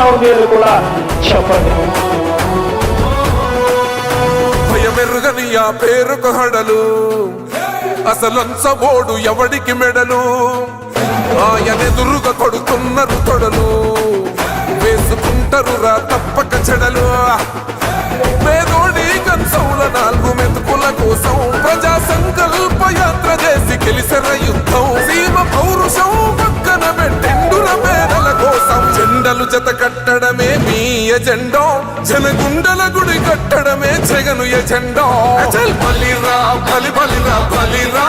కట్టడం ఉంది అని కూడా చెప్పండి. భయమెరుగని ఆ పేరుకు హడలు. అసలంచబోడు ఎవడికి మెడలు? ఆయనెదురుగా కొడుతున్నారు తొడలు. వేసుకుంటారు రా తప్పక చెడలు. జత కట్టడమే మీ ఎజెండా. జనగుండల గుడి కట్టడమే జగను ఎజెండా. అచల్. బలిరా బలి బలిరా బలిరా.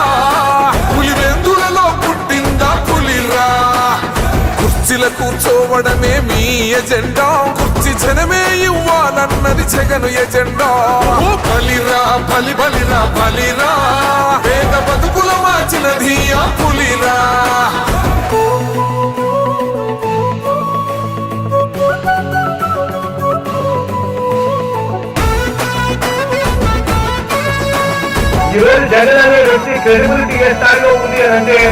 పులివెందులలో పుట్టిందా పులిరా. కుర్చీల కూర్చోవడమే మీ ఎజెండా. కుర్చీ జనమే ఇవ్వాలన్నది జగను ఎజెండా. ఓ. బలిరా బలి బలిరా బలిరా.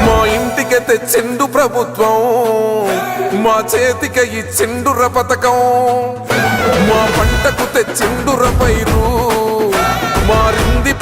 మా ఇంటికి తెచ్చిండు ప్రభుత్వం మా చేతికి ఇచ్చిండుర పథకం మా పంటకు తెచ్చిండుర మా మారింది